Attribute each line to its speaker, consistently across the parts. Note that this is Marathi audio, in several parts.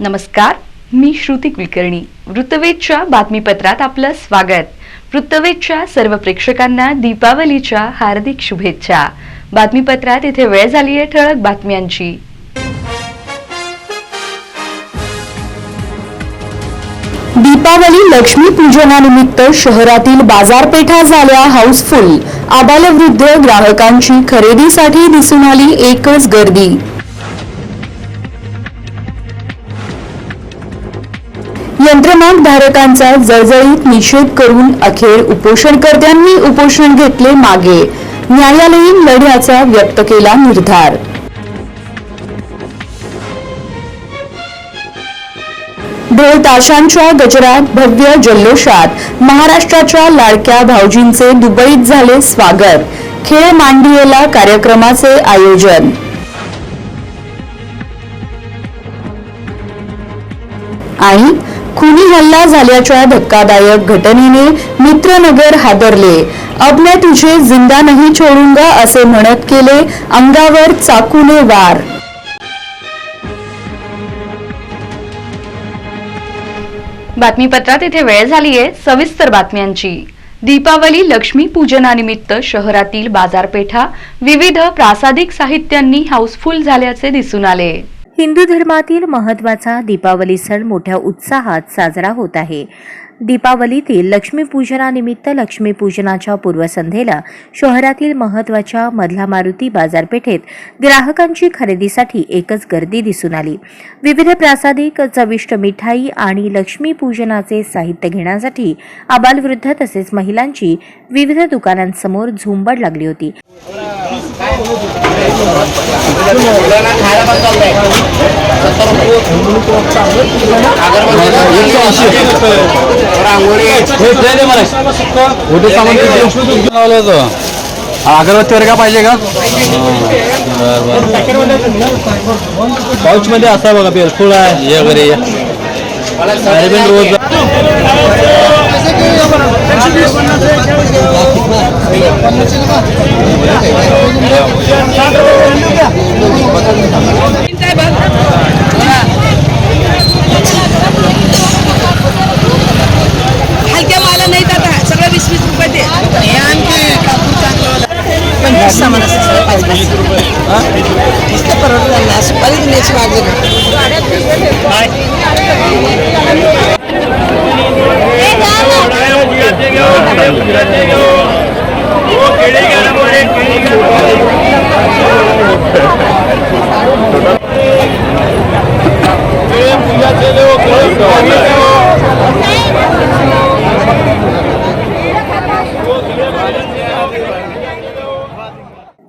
Speaker 1: नमस्कार मी श्रुती कुलकर्णी. वृत्तवेदच्या बातमीपत्रात आपलं स्वागत. वृत्तवेदच्या सर्व प्रेक्षकांना दीपावलीच्या हार्दिक शुभेच्छा. बातमीपत्रात इथे वेळ झाली आहे ठळक बातम्यांची.
Speaker 2: दीपावली लक्ष्मी पूजनानिमित्त शहरातील बाजारपेठा झाल्या हाऊसफुल. आबालवृद्ध ग्राहकांची खरेदीसाठी दिसून आली एकच गर्दी. यंत्रमाग धारकांचा जळजळीत निषेध करून अखेर उपोषणकर्त्यांनी उपोषण घेतले मागे. न्यायालयीन लढ्याचा व्यक्त केला निर्धार. ढोल ताशांच्या गजरात भव्य जल्लोषात महाराष्ट्राच्या लाडक्या भाऊजींचे दुबईत झाले स्वागत. खेळ मांडियेला कार्यक्रमाचे आयोजन. आणि खुनी हल्ला झाल्याच्या धक्कादायक घटनेने मित्रनगर हादरले. अब मैं तुझे जिंदा नहीं छोडूंगा असे म्हणत केले अंगावर चाकूने वार.
Speaker 1: बातमीपत्रात इथे वेळ झाली आहे सविस्तर बातम्यांची. दीपावली लक्ष्मी पूजनानिमित्त शहरातील बाजारपेठा विविध प्रासादिक साहित्यांनी हाऊसफुल झाल्याचे दिसून आले.
Speaker 3: हिंदू धर्मातील महत्त्वाचा दीपावली सण मोठ्या उत्साहात साजरा होत आहे. दीपावलीतील लक्ष्मीपूजनानिमित्त लक्ष्मीपूजनाच्या पूर्वसंध्येला शहरातील महत्त्वाच्या मधला मारुती बाजारपेठेत ग्राहकांची खरेदीसाठी एकच गर्दी दिसून आली. विविध प्रासादिक चविष्ट मिठाई आणि लक्ष्मीपूजनाचे साहित्य घेण्यासाठी आबालवृद्ध तसेच महिलांची विविध दुकानांसमोर झुंबड लागली होती.
Speaker 4: कुठे सामान होतं अगरबत्ती वगैरे का पाहिजे का पाऊच मध्ये असा बघा पेरफुल आहे ये बरे रोज
Speaker 5: हलक्या माला नाही आता सगळं वीस वीस रुपये दे। हे आणखी कापूर चांगलं पंचवीस सामान असतं सगळं पाच पाच. नुसतं परवडलं ना सुपारी दिण्याची वाट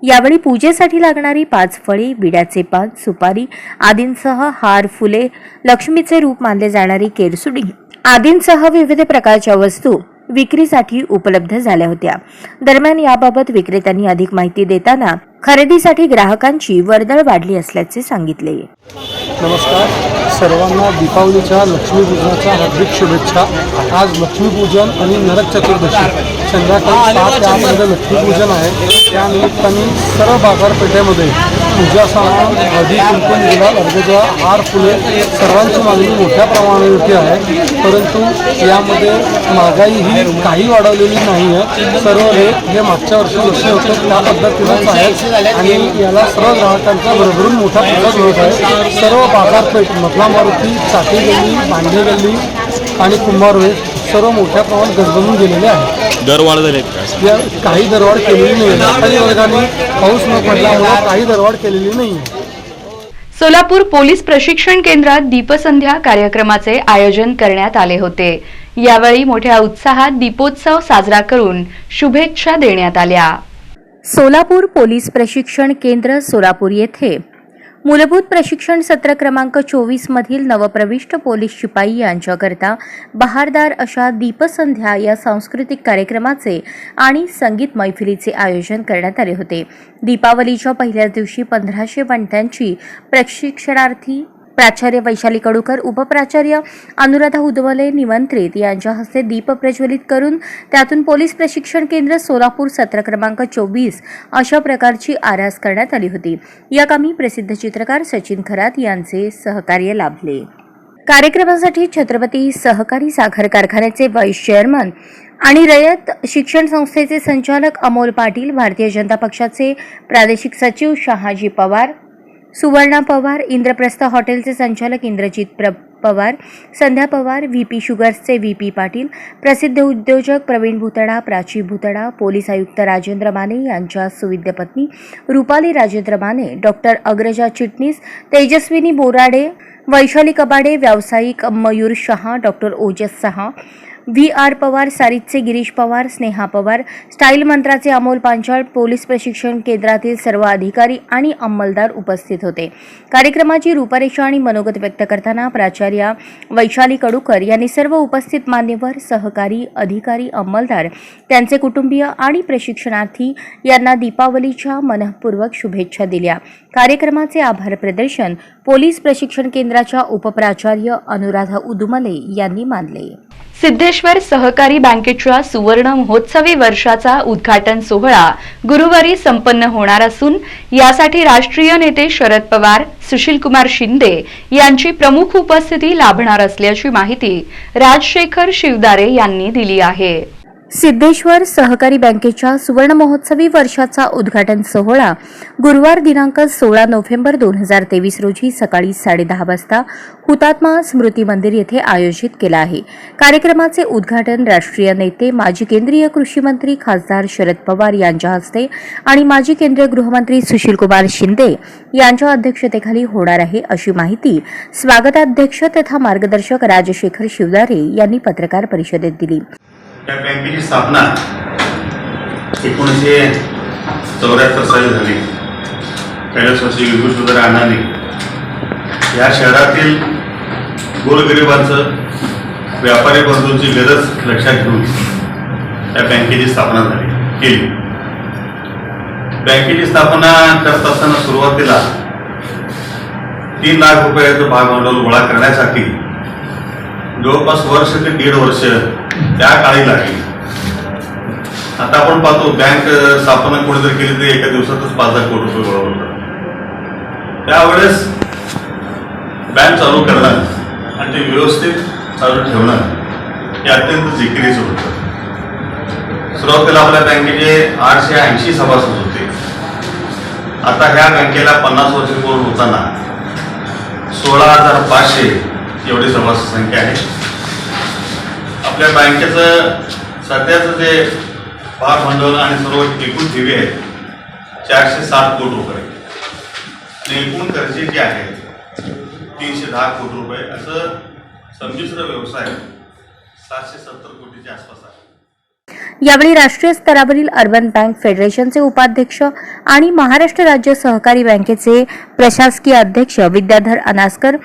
Speaker 3: यावेळी पूजेसाठी लागणारी पाच फळे बिड्याचे पान सुपारी आदींसह हार फुले लक्ष्मीचे रूप मानले जाणारी केरसुडी आदींसह विविध प्रकारच्या वस्तू विक्रीसाठी उपलब्ध झाल्या होत्या. दरम्यान याबाबत विक्रेत्यांनी अधिक माहिती देताना खरेदीसाठी ग्राहकांची वर्दळ वाढली असल्याचे सांगितले.
Speaker 6: नमस्कार. सर्वांना दीपावलीच्या लक्ष्मीपूजनाच्या हार्दिक शुभेच्छा. आज लक्ष्मीपूजन आणि नरक चतुर्दशी. संध्याकाळी सात लक्ष्मीपूजन आहे. त्यानिमित्ताने सर्व बाजारपेठेमध्ये पूजा सामान हळदी कुंकून गुलाल अर्घजा हार फुले सर्वांची मागणी मोठ्या प्रमाणावरती आहे. परंतु यामध्ये महागाई ही काही वाढवलेली नाही आहे सर्व रेट हे मागच्या वर्षी जसे होते. त्या पद्धतीनेच आहेत आणि याला सर्व ग्राहकांचा भरभरून मोठा प्रतिसाद मिळत आहे. सर्व बाजारपेठ मधला मारुती चाटी गल्ली मांडे गल्ली आणि कुंभारवे सर्व मोठ्या प्रमाणात गजबजून गेलेले आहे
Speaker 4: दर वाढ झाले का?
Speaker 6: या काही दरवाढ केलेली नाही. व्यापारी वर्गाने पाऊस न पडल्यामुळे काही दरवाढ केलेली नाही.
Speaker 1: सोलापूर पोलीस प्रशिक्षण केंद्रात दीपसंध्या कार्यक्रमाचे आयोजन करण्यात आले होते. यावेळी मोठ्या उत्साहात दीपोत्सव साजरा करून शुभेच्छा देण्यात आल्या.
Speaker 3: सोलापूर पोलीस प्रशिक्षण केंद्र सोलापूर येथे. मूलभूत प्रशिक्षण सत्र क्रमांक चोवीसमधील नवप्रविष्ट पोलीस शिपाई यांच्याकरता बहारदार अशा दीपसंध्या या सांस्कृतिक कार्यक्रमाचे आणि संगीत मैफिलीचे आयोजन करण्यात आले होते. दीपावलीच्या पहिल्याच दिवशी पंधराशे बंट्यांची प्रशिक्षणार्थी प्राचार्य वैशाली कडूकर उपप्राचार्य अनुराधा उदवले निमंत्रित. यांच्या हस्ते दीप प्रज्वलित करून त्यातून पोलीस प्रशिक्षण केंद्र सोलापूर सत्र क्रमांक चोवीस अशा प्रकारची आरास करण्यात आली होती. या कामी प्रसिद्ध चित्रकार सचिन खरात यांचे सहकार्य लाभले. कार्यक्रमासाठी छत्रपती सहकारी साखर कारखान्याचे व्हाईस चेअरमन आणि रयत शिक्षण संस्थेचे संचालक अमोल पाटील भारतीय जनता पक्षाचे प्रादेशिक सचिव शहाजी पवार सुवर्णा पवार इंद्रप्रस्थ हॉटेलचे संचालक इंद्रजित प्र पवार संध्या पवार व्ही पी शुगर्सचे व्ही पी पाटील प्रसिद्ध उद्योजक प्रवीण भुतडा प्राची भुतडा पोलीस आयुक्त राजेंद्र माने यांच्या सुविद्य पत्नी रुपाली राजेंद्र माने डॉक्टर अग्रजा चिटणीस तेजस्विनी बोराडे वैशाली कबाडे व्यावसायिक Mayur Shah doctor Ojas Shah V R Pawar सारितचे Girish Pawar Sneha Pawar. Style मंत्राचे अमोल पांचाळ पोलीस प्रशिक्षण केंद्रातील सर्व अधिकारी आणि अंमलदार उपस्थित होते. कार्यक्रमाची रूपरेषा आणि मनोगत व्यक्त करताना प्राचार्या वैशाली कडूकर यांनी सर्व उपस्थित मान्यवर सहकारी अधिकारी अंमलदार त्यांचे कुटुंबीय आणि प्रशिक्षणार्थी यांना दीपावलीच्या मनःपूर्वक शुभेच्छा दिल्या. कार्यक्रमाचे आभार प्रदर्शन पोलीस प्रशिक्षण केंद्राच्या उपप्राचार्य अनुराधा उदुमले यांनी मानले.
Speaker 1: सिद्धेश्वर सहकारी बँकेच्या सुवर्ण महोत्सवी वर्षाचा उद्घाटन सोहळा गुरुवारी संपन्न होणार असून यासाठी राष्ट्रीय नेते शरद पवार सुशीलकुमार शिंदे यांची प्रमुख उपस्थिती लाभणार असल्याची माहिती राजशेखर शिवदारे यांनी दिली आहे.
Speaker 3: सिद्धेश्वर सहकारी बँकेच्या सुवर्ण महोत्सवी वर्षाचा उद्घाटन सोहळा गुरुवार दिनांक सोळा नोव्हेंबर दोन हजार तेवीस रोजी सकाळी साडेदहा वाजता हुतात्मा स्मृती मंदिर येथे आयोजित केला आहे. कार्यक्रमाचे उद्घाटन राष्ट्रीय नेते माजी केंद्रीय कृषी मंत्री खासदार शरद पवार यांच्या हस्ते आणि माजी केंद्रीय गृहमंत्री सुशीलकुमार शिंदे यांच्या अध्यक्षतेखाली होणार आहे अशी माहिती स्वागताध्यक्ष तथा मार्गदर्शक राजशेखर शिवदारे यांनी पत्रकार परिषदेत दिली.
Speaker 7: त्या बँकेची स्थापना एकोणीसशे चौऱ्याहत्तर साली झाली. कैलासवासी विभूषुधर अण्णांनी या शहरातील गोरगरिबांचं व्यापारी बंधूंची गरज लक्षात घेऊन त्या बँकेची स्थापना झाली केली. बँकेची स्थापना करत असताना सुरुवातीला तीन लाख रुपयाचं भागभांडवल गोळा करण्यासाठी जवळपास वर्ष ते दीड वर्ष त्या काळी लागली. आता आपण पाहतो बँक स्थापना कोणी जर केली तरी एका दिवसातच पाच हजार कोटी रुपये गोळा होतात. त्यावेळेस बँक चालू करणं आणि ते व्यवस्थित चालू ठेवणं हे अत्यंत जिकिरीचं होतं. सुरुवातीला आपल्या बँकेचे आठशे ऐंशी सभासद होते. आता ह्या बँकेला पन्नास वर्ष पूर्ण होताना सोळा हजार पाचशे एवढी सभासद संख्या आहे. आपल्या बँकेचं सध्याचं जे भाग भांडवल आणि सर्व एकूण ठेवी आहे चारशे सात कोटी रुपये. आणि एकूण कर्जे जे आहे तीनशे दहा कोटी रुपये. असं संमिश्र व्यवसाय सातशे सत्तर कोटीच्या आसपास आहे.
Speaker 3: यावेळी राष्ट्रीय स्तरावरील अर्बन बँक फेडरेशनचे उपाध्यक्ष आणि महाराष्ट्र राज्य सहकारी बँकेचे प्रशासकीय अध्यक्ष विद्याधर अनासकर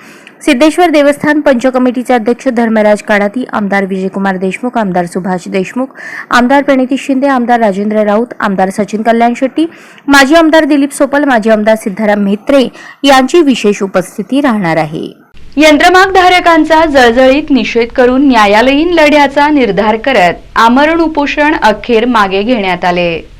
Speaker 3: सिद्धेश्वर देवस्थान पंच कमिटीचे अध्यक्ष धर्मराज काडाती आमदार विजयकुमार देशमुख आमदार सुभाष देशमुख आमदार प्रणिती शिंदे आमदार राजेंद्र राऊत आमदार सचिन कल्याण शेट्टी माजी आमदार दिलीप सोपल माजी आमदार सिद्धाराम म्हेत्रे यांची विशेष उपस्थिती राहणार आहे.
Speaker 1: यंत्रमागधारकांचा जळजळीत निषेध करून न्यायालयीन लढ्याचा निर्धार करत आमरण उपोषण अखेर मागे घेण्यात आले.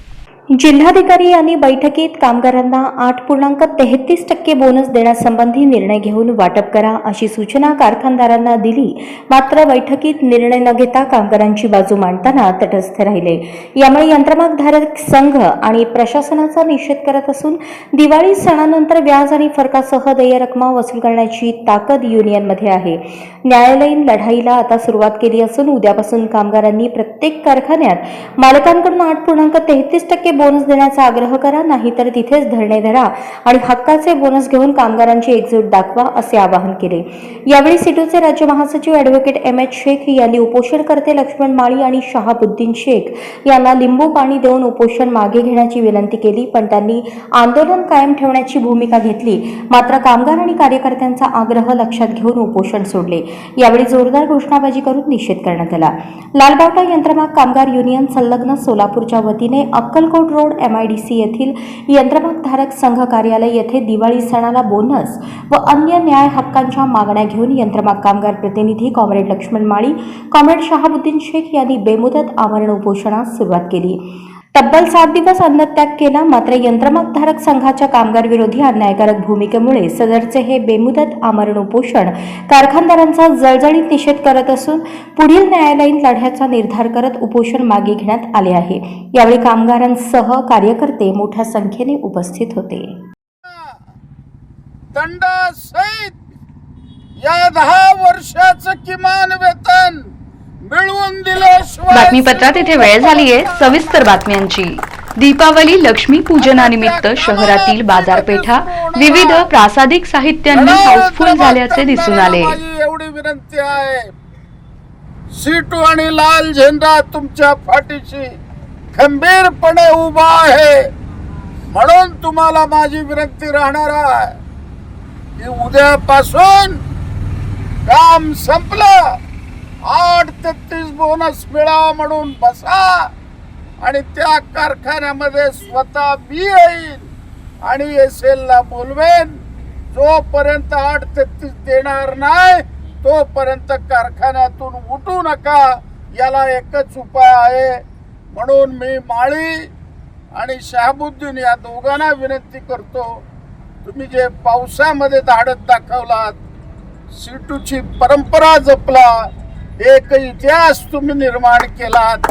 Speaker 3: जिल्हाधिकारी यांनी बैठकीत कामगारांना आठ पूर्णांक तेहतीस टक्के बोनस देण्यासंबंधी निर्णय घेऊन वाटप करा अशी सूचना कारखानदारांना दिली. मात्र बैठकीत निर्णय न घेता कामगारांची बाजू मांडताना तटस्थ राहिले. यामुळे यंत्रमागधारक संघ आणि प्रशासनाचा निषेध करत असून दिवाळी सणानंतर व्याज आणि फरकासह देय रकमा वसूल करण्याची ताकद युनियनमध्ये आहे. न्यायालयीन लढाईला आता सुरुवात केली असून उद्यापासून कामगारांनी प्रत्येक कारखान्यात मालकांकडून आठ पूर्णांक तेहतीस टक्के बोनस देण्याचा आग्रह करा नाहीतर तिथेच धरणे धरा आणि हक्काचे बोनस घेऊन कामगारांची एकजूट दाखवा असे आवाहन केले. यावेळी सिटूचे राज्य महासचिव ॲडव्होकेट एम एच शेख यांनी उपोषणकर्ते लक्ष्मण माळी आणि शहाबुद्दीन शेख यांना लिंबू पाणी देऊन उपोषण मागे घेण्याची विनंती केली पण त्यांनी आंदोलन कायम ठेवण्याची भूमिका घेतली. मात्र कामगार आणि कार्यकर्त्यांचा आग्रह लक्षात घेऊन उपोषण सोडले. यावेळी जोरदार घोषणाबाजी करून निषेध करण्यात आला. लालबावटा यंत्रमाग कामगार युनियन संलग्न सोलापूरच्या वतीने अक्कलकोट रोड एम आयडीसी येथील यंत्रमागधारक संघ कार्यालय येथे दिवाळी सणाला बोनस व अन्य न्याय हक्कांच्या मागण्या घेऊन यंत्रमाग कामगार प्रतिनिधी कॉम्रेड लक्ष्मण माळी कॉम्रेड शहाबुद्दीन शेख यांनी बेमुदत आमरण उपोषणास सुरुवात केली. तब्बल सात दिवस अन्नत्याग केला मात्र यंत्रमागधारक संघाच्या कामगार विरोधी अन्यायकारक भूमिकेमुळे सदरचे हे बेमुदत आमरण उपोषण कारखानदारांचा जळजळीत निषेध करत असून पुढील न्यायालयीन लढ्याचा निर्धार करत उपोषण मागे घेण्यात आले आहे. यावेळी कामगारांसह कार्यकर्ते मोठ्या संख्येने उपस्थित होते.
Speaker 8: या दहा वर्षाचं किमान वेतन मिळवून
Speaker 1: बातमीपत्रात इथे वेळ झालीये सविस्तर बातम्यांची. दीपावली लक्ष्मी पूजनानिमित्त शहरातील बाजारपेठा विविध प्रासादिक साहित्यांनी हाऊसफुल झाल्याचे दिसून आले.
Speaker 8: एवढी विनंती आहे. सीटू आणि लाल झेंडा तुमच्या पाठीशी खंबीरपणे उभा आहे. म्हणून तुम्हाला माझी विनंती राहणार आहे. की उद्यापासून काम संपलं. आठ ते तीस बोनस मिळावा म्हणून बसा. आणि त्या कारखान्यामध्ये स्वतः मी येईन आणि एस ला बोलवेन. जोपर्यंत आठ तेहतीस देणार नाही तोपर्यंत कारखान्यातून उठू नका. याला एकच उपाय आहे. म्हणून मी माळी आणि शहाबुद्दीन या दोघांना विनंती करतो तुम्ही जे पावसामध्ये धाडत दाखवलात सीटूची परंपरा जपला एक इतिहास तुम्ही निर्माण केलात.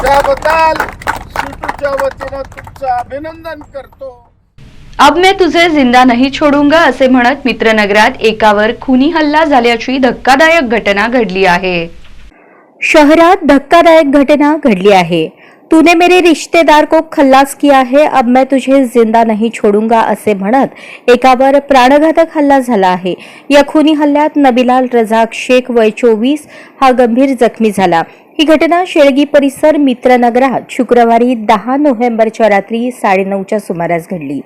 Speaker 8: त्याबद्दल सीटूच्या वतीनं तुमचं अभिनंदन करतो.
Speaker 1: अब मैं तुझे जिंदा नहीं छोडूंगा असे म्हणत मित्रनगरात एकावर खुनी हल्ला झाल्याची धक्कादायक घटना घडली आहे.
Speaker 3: शहरात धक्कादायक घटना घडली आहे. तूने मेरे रिश्तेदार को खल्लास किया है अब मैं तुझे जिंदा नहीं छोडूंगा असे म्हणत एकावर प्राणघातक हल्ला झाला आहे. या खुनी हल्ल्यात नबीलाल रजाक शेख वय चोवीस हा गंभीर जखमी झाला. ही घटना शेळगी परिसर मित्रनगरात शुक्रवारी दहा नोव्हेंबरच्या रात्री साडेनऊच्या सुमारास घडली.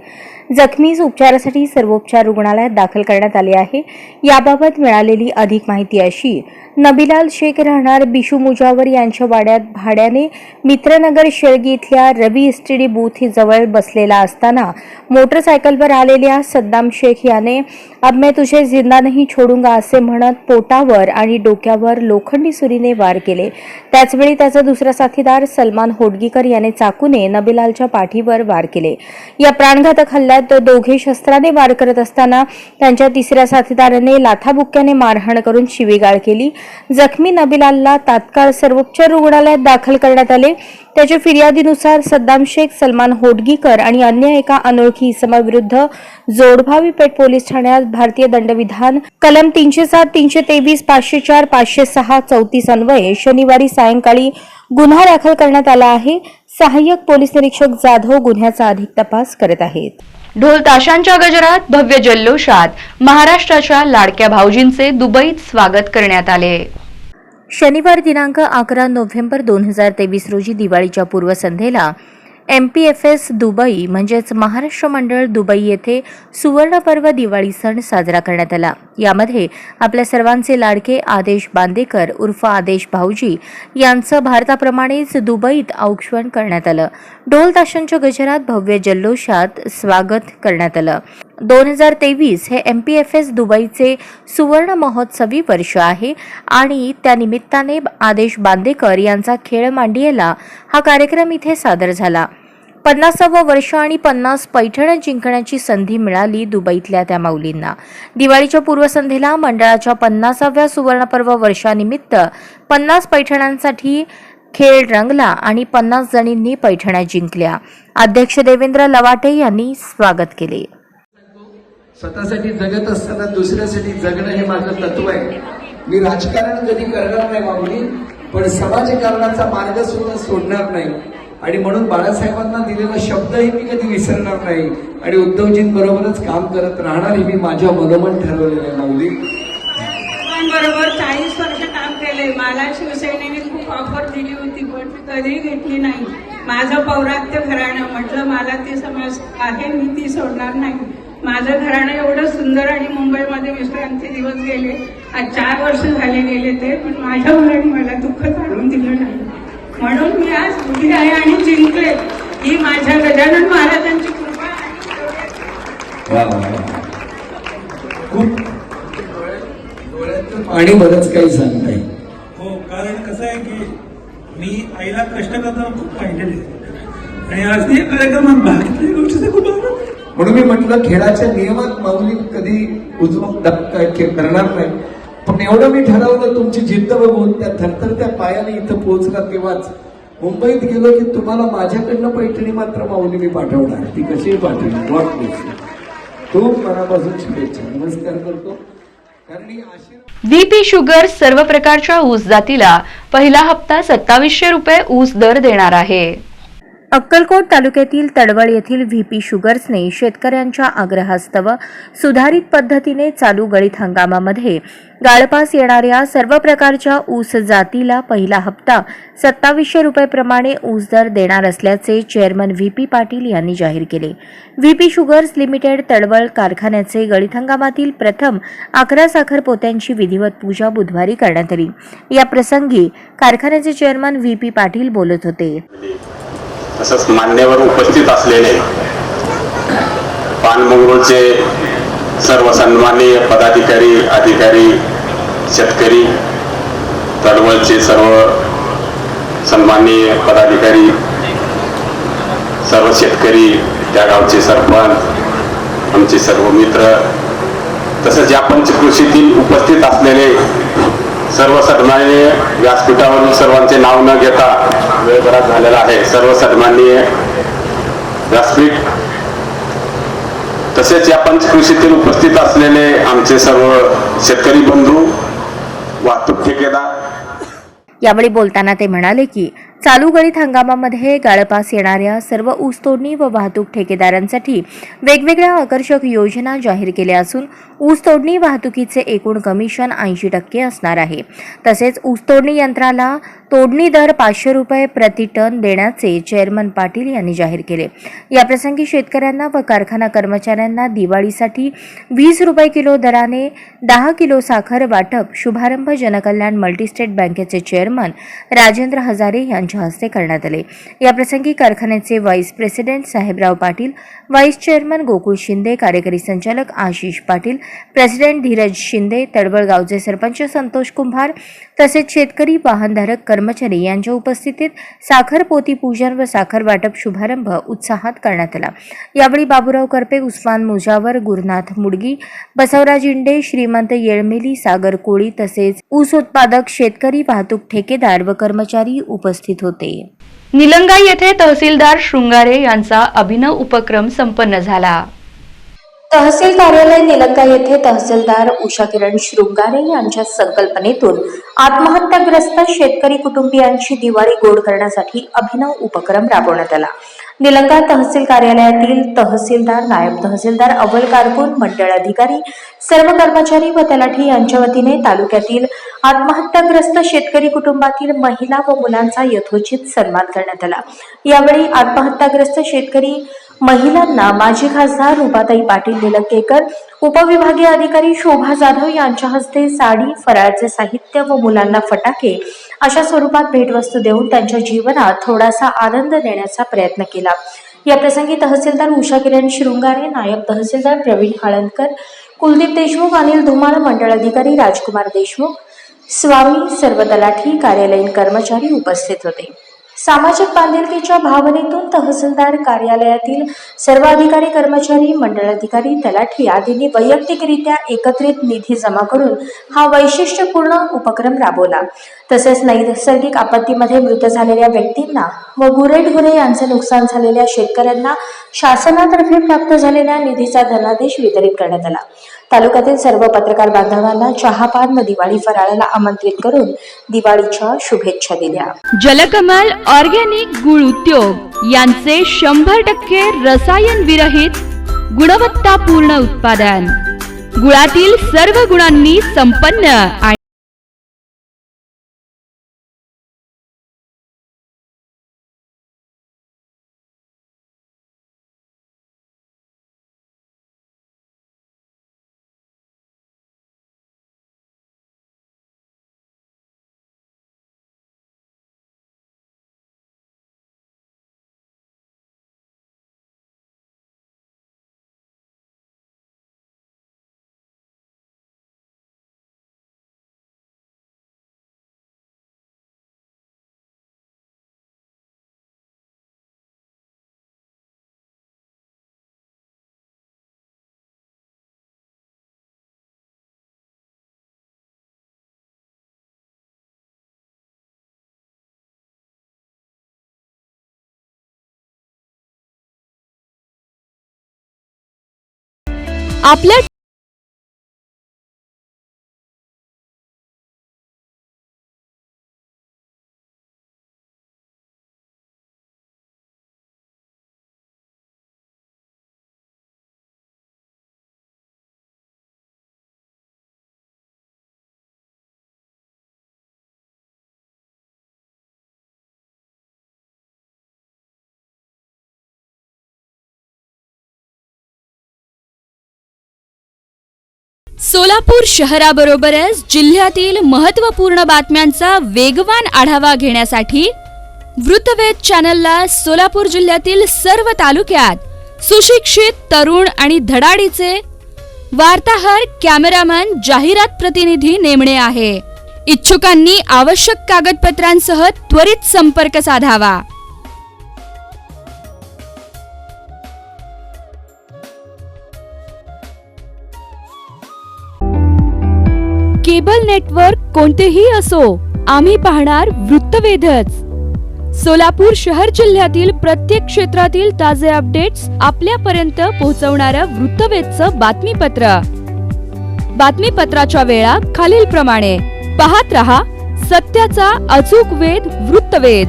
Speaker 3: जखमीस उपचारासाठी सर्वोपचार रुग्णालयात दाखल करण्यात आले आहे. याबाबत मिळालेली अधिक माहिती अशी नबिलाल शेख राहणार बिशू मुजावर यांच्या वाड्यात भाड्याने मित्रनगर शेळगी इथल्या रवी एसटीडी बूथ जवळ बसलेला असताना मोटरसायकलवर आलेल्या सद्दाम शेख याने अब मैं तुझे जिंदा नाही छोडूंगा असे म्हणत पोटावर आणि डोक्यावर लोखंडी सुरीने वार केले. त्याचवेळी त्याचा दुसरा साथीदार सलमान होडगीकर याने चाकूने नबिलालच्या पाठीवर वार केले. या प्राणघातक हल्ल्यात दोघे शस्त्राने वार करत असताना त्यांच्या तिसऱ्या साथीदाराने लाथाबुक्क्याने मारहाण करून शिवीगाळ केली. जखमी नबिलालला तात्काळ सर्वोच्च रुग्णालयात दाखल करण्यात आले. त्याच्या फिर्यादीनुसार सद्दाम शेख सलमान होडगीकर आणि अन्य एका अनोळखी इसमाविरुद्ध जोडभावी पेठ पोलीस ठाण्यात भारतीय दंडविधान कलम तीनशे सात तीनशे तेवीस पाचशे चार पाचशे सहा चौतीस अन्वये शनिवारी सायंकाळी गुन्हा दाखल करण्यात आला आहे. सहाय्यक पोलीस निरीक्षक जाधव गुन्ह्याचा अधिक तपास करत आहेत.
Speaker 1: ढोल ताशांच्या गजरात भव्य जल्लोषात महाराष्ट्राच्या लाडक्या भाऊजींचे दुबईत स्वागत करण्यात आले.
Speaker 3: शनिवार दिनांक अकरा नोव्हेंबर दोन हजार तेवीस रोजी दिवाळीच्या पूर्वसंध्येला M P F S Dubai म्हणजेच महाराष्ट्र मंडळ दुबई येथे सुवर्णपर्व दिवाळी सण साजरा करण्यात आला. यामध्ये आपल्या सर्वांचे लाडके आदेश बांदेकर उर्फ आदेश भाऊजी यांचं भारताप्रमाणेच दुबईत औक्षण करण्यात आलं. ढोल ताशांच्या गजरात भव्य जल्लोषात स्वागत करण्यात आलं. दोन हजार तेवीस हे एम पी एफ एस दुबईचे सुवर्ण महोत्सवी वर्ष आहे आणि त्यानिमित्ताने आदेश बांदेकर यांचा खेळ मांडियेला हा कार्यक्रम इथे सादर झाला. पन्नासावं वर्ष आणि पन्नास पैठण जिंकण्याची संधी मिळाली दुबईतल्या त्या माऊलींना. दिवाळीच्या पूर्वसंध्येला मंडळाच्या पन्नासाव्या सुवर्णपर्व वर्षानिमित्त पन्नास पैठणांसाठी खेळ रंगला आणि पन्नास जणींनी पैठण्या जिंकल्या. अध्यक्ष देवेंद्र लवाटे यांनी स्वागत केले.
Speaker 9: स्वतःसाठी जगत असताना दुसऱ्यासाठी जगणं हे माझं तत्व आहे. मी राजकारण कधी करणार नाही माऊली पण समाजकारणाचा मार्ग सुद्धा सोडणार नाही. आणि म्हणून बाळासाहेबांना दिलेला शब्दही मी कधी विसरणार नाही. आणि उद्धवजींबरोबरच काम करत राहणार हे मी माझ्या मनोमन ठरवलेलं आहे माऊली.
Speaker 10: बरोबर चाळीस वर्ष काम केले मला शिवसेनेने खूप ऑफर दिली होती पण मी कधीही घेतली नाही. माझं पौरात्य घराणं म्हटलं मला ती समज आहे मी ती सोडणार नाही. माझं घराणं एवढं सुंदर आणि मुंबईमध्ये विश्रांती दिवस गेले. आज चार वर्ष झाले गेले ते पण माझ्या मुलाने मला दुःख काढून दिलं नाही. म्हणून मी आज उभी आहे आणि जिंकले. ही माझ्या गजानन महाराजांची कृपा.
Speaker 9: खूप. पाणी बरंच काही सांगताय
Speaker 11: हो कारण कसं आहे की मी आईला कष्ट करताना खूप पाहिलेले
Speaker 9: आणि आज या कार्यक्रमात भाग गोष्टीचा खूप आनंद. म्हणून मी म्हटलं खेळाच्या नियमात माऊली कधी उजवून धक्का करणार नाही. पण एवढं मी ठरवलं तुमची जिद्द बघून त्या थरथरत्या पायाने इथं पोहोचला तेव्हाच. मुंबईत गेलो की तुम्हाला माझ्याकडनं पैठणी मात्र माऊली मी पाठवणार. ती कशी पाठवली गॉड खूप मनापासून शुभेच्छा. नमस्कार करतो.
Speaker 1: व्हीपी शुगर सर्व प्रकारच्या ऊस जातीला पहिला हप्ता सत्तावीसशे रुपये ऊस दर देणार आहे.
Speaker 3: अक्कलकोट तालुक्यातील तडवळ येथील व्हीपी शुगर्सने शेतकऱ्यांच्या आग्रहास्तव सुधारित पद्धतीने चालू गळीत हंगामामध्ये गाळपास येणाऱ्या सर्व प्रकारच्या ऊस जातीला पहिला हप्ता सत्तावीसशे रुपयेप्रमाणे ऊस दर देणार असल्याचे चेअरमन व्ही पी पाटील यांनी जाहीर केले. V P sugars limited Tadwal कारखान्याचे गळीत हंगामातील प्रथम अकरा साखर पोत्यांची विधिवत पूजा बुधवारी करण्यात आली. या प्रसंगी कारखान्याचे चेअरमन व्ही पी पाटील बोलत होते.
Speaker 11: तसंच मान्यवर उपस्थित असलेले पानमंगरूळचे सर्व सन्माननीय पदाधिकारी अधिकारी शेतकरी तळवळचे सर्व सन्माननीय पदाधिकारी सर्व शेतकरी त्या गावचे सरपंच आमचे सर्व मित्र तसंच या पंचकृषीतील उपस्थित असलेले सर्व सन्माननीय व्यासपीठावरील सर्वांचे नाव न घेता वेळ बराच झालेला आहे. सर्व सन्माननीय व्यासपीठ तसेच या पंचकृषीतील उपस्थित असलेले आमचे सर्व शेतकरी बंधू वाहतूक ठेकेदार.
Speaker 3: यावेळी बोलताना ते म्हणाले की चालू गळीत हंगामामध्ये गाळपास येणाऱ्या सर्व ऊसतोडणी व वाहतूक ठेकेदारांसाठी वेगवेगळ्या आकर्षक योजना जाहीर केल्या असून ऊसतोडणी वाहतुकीचे एकूण कमिशन ऐंशी टक्के असणार आहे. तसेच ऊसतोडणी यंत्राला तोडणी दर पाचशे रुपये प्रति टन देण्याचे चेअरमन पाटील यांनी जाहीर केले. याप्रसंगी शेतकऱ्यांना व कारखाना कर्मचाऱ्यांना दिवाळीसाठी वीस रुपये किलो दराने दहा किलो साखर वाटप शुभारंभ जनकल्याण मल्टीस्टेट बँकेचे चेअरमन राजेंद्र हजारे यांच्या हस्ते करण्यात आले. याप्रसंगी कारखान्याचे vice president Sahebrao Patil vice chairman Gokul Shinde कार्यकारी संचालक आशिष पाटील प्रेसिडेंट धीरज शिंदे तडवळगावचे सरपंच संतोष कुंभार तसेच शेतकरी वाहनधारक कर्मचारी यांच्या उपस्थितीत साखर पोती पूजन व साखर वाटप शुभारंभ उत्साहात करण्यात आला. यावेळी बाबूराव करपे उस्मान मुजावर गुरुनाथ मुडगी बसवराज इंडे श्रीमंत येळमेली सागर कोळी तसेच ऊस उत्पादक शेतकरी वाहतूक ठेकेदार व कर्मचारी उपस्थित होते.
Speaker 1: निलंगा येथे तहसीलदार शृंगारे यांचा अभिनव उपक्रम संपन्न झाला.
Speaker 3: तहसील कार्यालय निलंगा येथे तहसीलदार उषा किरण शृंगारे यांच्या संकल्पनेतून आत्महत्याग्रस्त शेतकरी कुटुंबियांची दिवाळी गोड करण्यासाठी अभिनव उपक्रम राबवण्यात आला. निलंगा तहसील कार्यालयातील तहसीलदार नायब तहसीलदार अव्वल कारकून मंडळ अधिकारी सर्व कर्मचारी व तलाठी यांच्या वतीने तालुक्यातील आत्महत्याग्रस्त शेतकरी कुटुंबातील महिला व मुलांचा यथोचित सन्मान करण्यात आला. यावेळी आत्महत्याग्रस्त शेतकरी महिलांना माजी खासदार रुपाताई पाटील निलंगेकर उपविभागीय अधिकारी शोभा जाधव यांच्या हस्ते साडी फराळचे साहित्य व मुलांना फटाके अशा स्वरूपात भेटवस्तू देऊन त्यांच्या जीवनात थोडासा आनंद देण्याचा प्रयत्न केला. या प्रसंगी तहसीलदार उषा किरण शृंगारे नायब तहसीलदार प्रवीण हाळंदकर कुलदीप देशमुख अनिल धुमाळ मंडळ अधिकारी राजकुमार देशमुख स्वामी सर्व तलाठी कार्यालयीन कर्मचारी उपस्थित होते. सामाजिक बांधिलकीच्या भावनेतून तहसीलदार कार्यालयातील सर्व अधिकारी कर्मचारी मंडळ अधिकारी तलाठी आदींनी वैयक्तिकरित्या एकत्रित निधी जमा करून हा वैशिष्ट्यपूर्ण उपक्रम राबवला. तसेच नैसर्गिक आपत्तीमध्ये मृत झालेल्या व्यक्तींना व गुरेढोरे यांचे नुकसान झालेल्या शेतकऱ्यांना शासनातर्फे प्राप्त झालेल्या निधीचा धनादेश वितरित करण्यात आला. तालुक्यातील सर्व पत्रकार बांधवांना चहापान व दिवाळी फराळाला आमंत्रित करून दिवाळीच्या शुभेच्छा दिल्या.
Speaker 12: जलकमल ऑर्गॅनिक गुळ उद्योग यांचे शंभर टक्के रसायन विरहित गुणवत्तापूर्ण उत्पादन. गुळातील सर्व गुणांनी संपन्न आपल्या सोलापूर शहराबरोबरच जिल्ह्यातील महत्त्वपूर्ण बातम्यांचा वेगवान आढावा घेण्यासाठी वृत्तवेध चॅनलला सोलापूर जिल्ह्यातील सर्व तालुक्यात सुशिक्षित तरुण आणि धडाडीचे वार्ताहर कॅमेरामन जाहिरात प्रतिनिधी नेमणे आहे. इच्छुकांनी आवश्यक कागदपत्रांसह त्वरित संपर्क साधावा. केबल नेटवर्क कोणतेही असो आम्ही पाहणार वृत्तवेधच. सोलापूर शहर जिल्ह्यातील प्रत्येक क्षेत्रातील ताजे अपडेट्स आपल्यापर्यंत पोहोचवणारं वृत्तवेधचं बातमीपत्र. बातमीपत्राच्या वेळा खालीलप्रमाणे पाहत रहा सत्याचा अचूक वेध वृत्तवेध.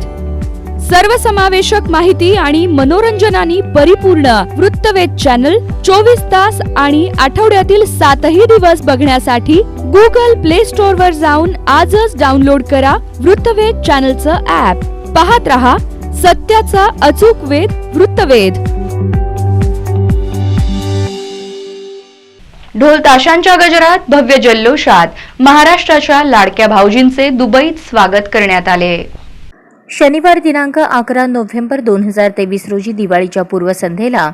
Speaker 12: सर्वसमावेशक माहिती आणि मनोरंजनानी परिपूर्ण वृत्तवेध चॅनल चोवीस तास आणि आठवड्यातील सातही दिवस बघण्यासाठी गुगल प्ले स्टोअर वर जाऊन आजच डाउनलोड करा वृत्तवेध चॅनलचं ऍप पाहत रहा सत्याचा अचूक वेध वृत्तवेध.
Speaker 1: ढोल ताशांच्या गजरात भव्य जल्लोषात महाराष्ट्राच्या लाडक्या भाऊजींचे दुबईत स्वागत करण्यात आले.
Speaker 3: शनिवार दिनांक अकरा नोव्हेंबर दोन हजार तेवीस रोजी दिवाळीच्या पूर्वसंध्येला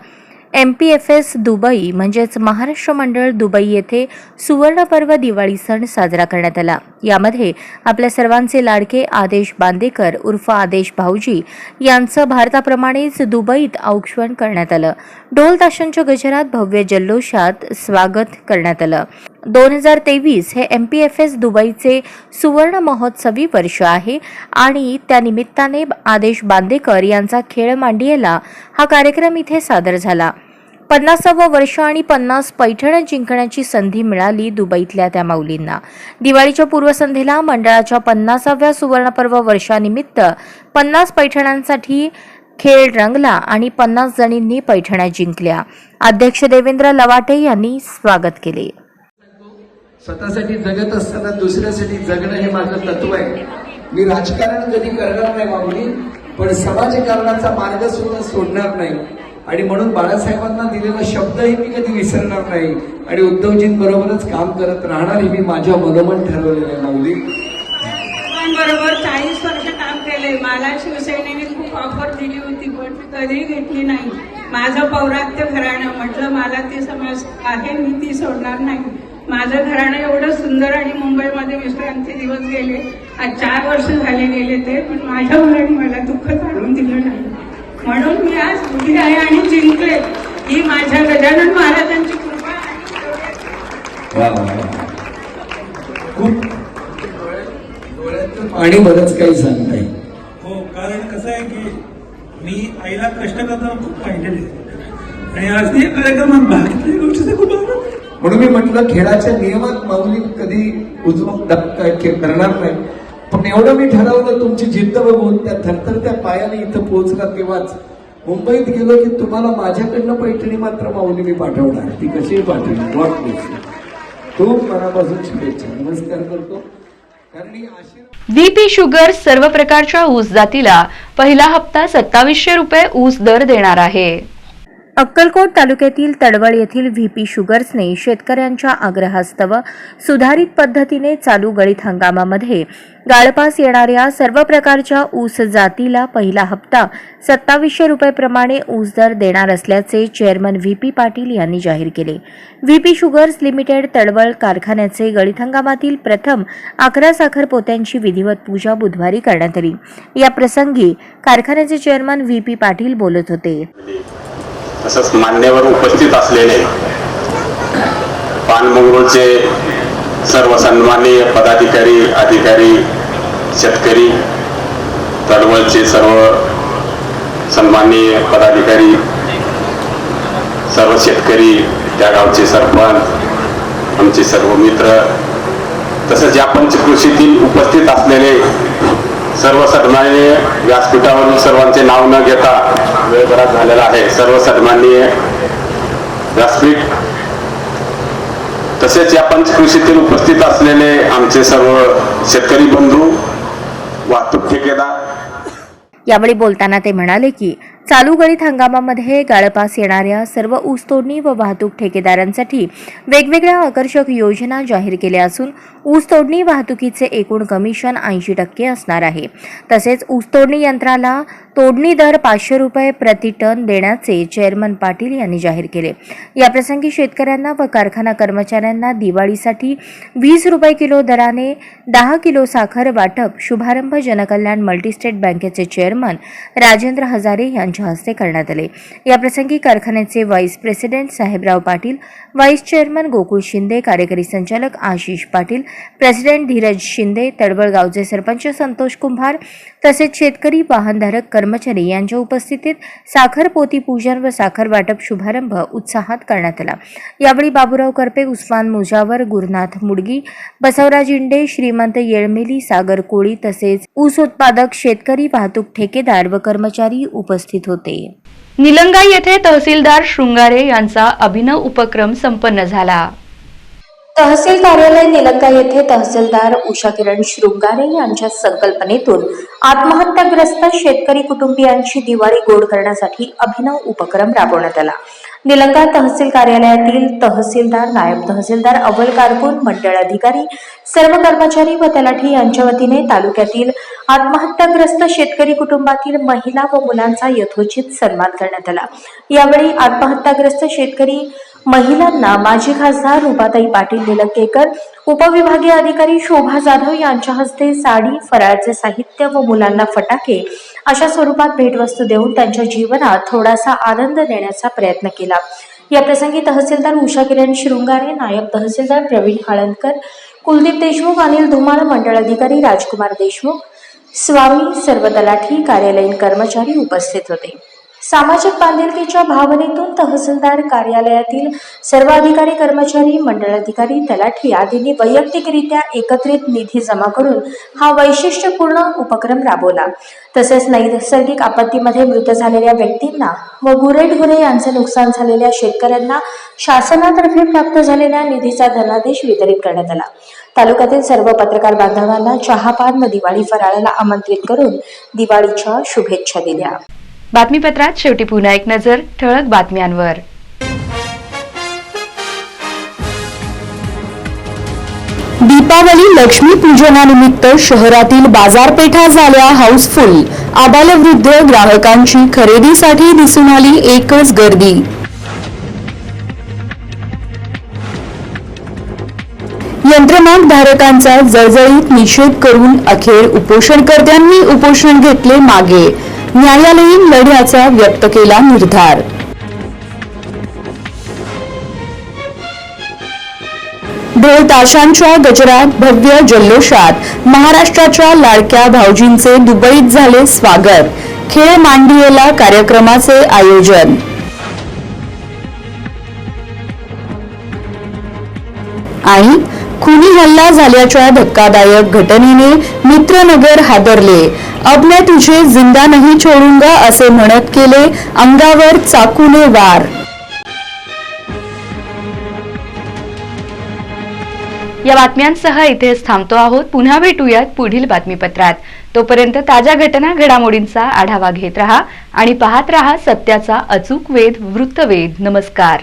Speaker 3: M P F S Dubai म्हणजेच महाराष्ट्र मंडळ दुबई येथे सुवर्णपर्व दिवाळी सण साजरा करण्यात आला. यामध्ये आपल्या सर्वांचे लाडके आदेश बांदेकर उर्फ आदेश भाऊजी यांचं भारताप्रमाणेच दुबईत औक्षण करण्यात आलं. ढोल ताशांच्या गजरात भव्य जल्लोषात स्वागत करण्यात आलं. दोन हजार तेवीस हे एम पी एफ एस दुबईचे सुवर्ण महोत्सवी वर्ष आहे आणि त्यानिमित्ताने आदेश बांदेकर यांचा खेळ मांडियेला हा कार्यक्रम इथे सादर झाला. पन्नासावं वर्ष आणि पन्नास पैठण जिंकण्याची संधी मिळाली दुबईतल्या त्या माऊलींना. दिवाळीच्या पूर्वसंध्येला मंडळाच्या पन्नासाव्या सुवर्णपर्व वर्षानिमित्त पन्नास पैठणांसाठी खेळ रंगला आणि पन्नास जणींनी पैठण्या जिंकल्या. अध्यक्ष देवेंद्र लवाटे यांनी स्वागत केले.
Speaker 9: स्वतःसाठी जगत असताना दुसऱ्यासाठी जगणं हे माझं तत्व आहे. मी राजकारण कधी करणार नाही माऊली पण समाजकारणाचा मार्ग सुद्धा सोडणार नाही. आणि म्हणून बाळासाहेबांना दिलेला शब्दही मी कधी विसरणार नाही. आणि उद्धवजींबरोबरच काम करत राहणार हे मी माझ्या मनोमन ठरवलेलं आहे माऊली.
Speaker 10: बरोबर चाळीस वर्ष काम केले मला शिवसेनेने खूप ऑफर दिली होती पण मी कधीही घेतली नाही. माझं पौरात्य घराणं म्हटलं मला ती समज आहे मी ती सोडणार नाही. माझं घराणं एवढं सुंदर आणि मुंबईमध्ये मिस्टरांचे दिवस गेले. आज चार वर्ष झाले गेले ते पण माझ्या मुलाने मला दुःख काढून दिलं नाही. म्हणून मी आज उभी आहे आणि जिंकले. ही माझ्या गजानन महाराजांची कृपा.
Speaker 9: खूप. पाणी बरंच काही सांगताय
Speaker 6: हो कारण कसं आहे की मी आईला कष्ट करताना खूप पाहिलेले आणि आज ते कार्यक्रमात भाग गोष्टीचा खूप आनंद आहे.
Speaker 9: म्हणून मी म्हटलं खेळाच्या नियमात माऊली कधी उजवून धक्क करणार नाही. पण एवढं मी ठरवलं तुमची जिद्द बघून त्या थरथरत्या पायाने इथं पोहोचला तेव्हाच. मुंबईत गेलो की तुम्हाला माझ्याकडनं पैठणी मात्र माऊली मी पाठवणार. ती कशीही पाठवली गॉड खूप मनापासून शुभेच्छा. नमस्कार करतो.
Speaker 1: व्हीपी शुगर सर्व प्रकारच्या ऊस जातीला पहिला हप्ता सत्तावीसशे रुपये ऊस दर देणार आहे.
Speaker 3: अक्कलकोट तालुक्यातील तडवळ येथील व्ही पी शुगर्सने शेतकऱ्यांच्या आग्रहास्तव सुधारित पद्धतीने चालू गळीत हंगामामध्ये गाळपास येणाऱ्या सर्व प्रकारच्या ऊस जातीला पहिला हप्ता सत्तावीसशे रुपयेप्रमाणे ऊस दर देणार असल्याचे चेअरमन व्ही पी पाटील यांनी जाहीर केले. V P sugars limited Tadwal कारखान्याचे गळीत हंगामातील प्रथम अकरा साखर पोत्यांची विधिवत पूजा बुधवारी करण्यात आली. या प्रसंगी कारखान्याचे चेअरमन व्ही पी पाटील बोलत होते.
Speaker 11: तसंच मान्यवर उपस्थित असलेले पानमंगरूळचे सर्व सन्माननीय पदाधिकारी अधिकारी शेतकरी तडवळचे सर्व सन्माननीय पदाधिकारी सर्व शेतकरी त्या गावचे सरपंच आमचे सर्व मित्र तसंच या पंचकृषीतील उपस्थित असलेले सर्व सन्माननीय व्यासपीठावरील सर्वांचे नाव न घेता वेळ बराच झालेला आहे. सर्व सन्माननीय व्यासपीठ तसेच या पंचकृषीतील उपस्थित असलेले आमचे सर्व शेतकरी बंधू वाहतूक ठेकेदार.
Speaker 3: यावेळी बोलताना ते म्हणाले की चालू गळीत हंगामामध्ये गाळपास येणाऱ्या सर्व ऊसतोडणी व वाहतूक ठेकेदारांसाठी वेगवेगळ्या आकर्षक योजना जाहीर केल्या असून ऊसतोडणी वाहतुकीचे एकूण कमिशन ऐंशी टक्के असणार आहे. तसेच ऊसतोडणी यंत्राला तोडणी दर पाचशे रुपये प्रति टन देण्याचे चेअरमन पाटील यांनी जाहीर केले. याप्रसंगी शेतकऱ्यांना व कारखाना कर्मचाऱ्यांना दिवाळीसाठी वीस रुपये किलो दराने दहा किलो साखर वाटप शुभारंभ जनकल्याण मल्टीस्टेट बँकेचे चेअरमन राजेंद्र हजारे यांनी यांच्या हस्ते करण्यात आले. याप्रसंगी कारखान्याचे vice president Sahebrao Patil vice chairman Gokul Shinde कार्यकारी संचालक आशिष पाटील प्रेसिडेंट धीरज शिंदे तडवळगावचे सरपंच संतोष कुंभार तसेच शेतकरी वाहनधारक कर्मचारी यांच्या उपस्थितीत साखर पोती पूजन व साखर वाटप शुभारंभ उत्साहात करण्यात आला. यावेळी बाबूराव करपे उस्मान मुजावर गुरुनाथ मुडगी बसवराज इंडे श्रीमंत येळमेली सागर कोळी तसेच ऊस उत्पादक शेतकरी वाहतूक ठेकेदार व कर्मचारी उपस्थित होते.
Speaker 1: निलंगा येथे तहसीलदार शृंगारे यांचा अभिनव उपक्रम संपन्न झाला.
Speaker 3: तहसील कार्यालय निलंगा येथे तहसीलदार उषा किरण शृंगारे यांच्या संकल्पनेतून आत्महत्याग्रस्त शेतकरी कुटुंबियांची दिवाळी गोड करण्यासाठी अभिनव उपक्रम राबवण्यात आला. निलंगा तहसील कार्यालयातील तहसीलदार नायब तहसीलदार अव्वल कारकून मंडळ अधिकारी सर्व कर्मचारी व तलाठी यांच्या वतीने तालुक्यातील आत्महत्याग्रस्त शेतकरी कुटुंबातील महिला व मुलांचा यथोचित सन्मान करण्यात आला. यावेळी आत्महत्याग्रस्त शेतकरी महिलांना माजी खासदार रुपाताई पाटील निलंगेकर उपविभागीय अधिकारी शोभा जाधव यांच्या हस्ते साडी फराळाचे साहित्य व मुलांना फटाके अशा स्वरूपात भेटवस्तू देऊन त्यांच्या जीवनात थोडासा आनंद देण्याचा प्रयत्न केला. या प्रसंगी तहसीलदार उषा किरण शृंगारे नायब तहसीलदार प्रवीण हाळणकर कुलदीप देशमुख अनिल धुमाळ मंडळ अधिकारी राजकुमार देशमुख स्वामी सर्व तलाठी कार्यालयीन कर्मचारी उपस्थित होते. सामाजिक बांधिलकीच्या भावनेतून तहसीलदार कार्यालयातील सर्व अधिकारी कर्मचारी मंडळ अधिकारी तलाठी आदींनी वैयक्तिकरित्या एकत्रित निधी जमा करून हा वैशिष्ट्यपूर्ण उपक्रम राबवला. तसेच नैसर्गिक आपत्तीमध्ये मृत झालेल्या व्यक्तींना व गुरेढोरे यांचे नुकसान झालेल्या शेतकऱ्यांना शासनातर्फे प्राप्त झालेल्या निधीचा धनादेश वितरित करण्यात आला. तालुक्यातील सर्व पत्रकार बांधवांना चहापान व दिवाळी फराळाला आमंत्रित करून दिवाळीच्या शुभेच्छा दिल्या.
Speaker 1: बातमीपत्रात शेवटी पुन्हा एक नजर ठळक बातम्यांवर.
Speaker 2: दीपावली लक्ष्मी पूजनानिमित्त शहरातील बाजारपेठा झाल्या हाऊसफुल. आबालवृद्ध ग्राहकांची खरेदीसाठी दिसून आली एकच गर्दी. यंत्रमाग धारकांचा जळजळीत निषेध करून अखेर उपोषणकर्त्यांनी उपोषण घेतले मागे. न्यायालयीन लढ्याचा व्यक्त केला निर्धार. ढोल ताशांच्या गजरात भव्य जल्लोषात महाराष्ट्राच्या लाडक्या भाऊजींचे दुबईत झाले स्वागत. खेळ मांडियेला कार्यक्रमाचे आयोजन. आणि खुनी हल्ला झाल्याच्या धक्कादायक घटनेने मित्रनगर हादरले. अब मैं तुझे जिंदा नहीं छोडूंगा असे म्हणत केले अंगावर चाकूने वार.
Speaker 1: या बातम्यांसह इथेच थांबतो आहोत. पुन्हा भेटूयात पुढील बातमीपत्रात. तोपर्यंत ताज्या घटना घडामोडींचा आढावा घेत रहा आणि पाहत रहा सत्याचा अचूक वेध वृत्तवेध. नमस्कार.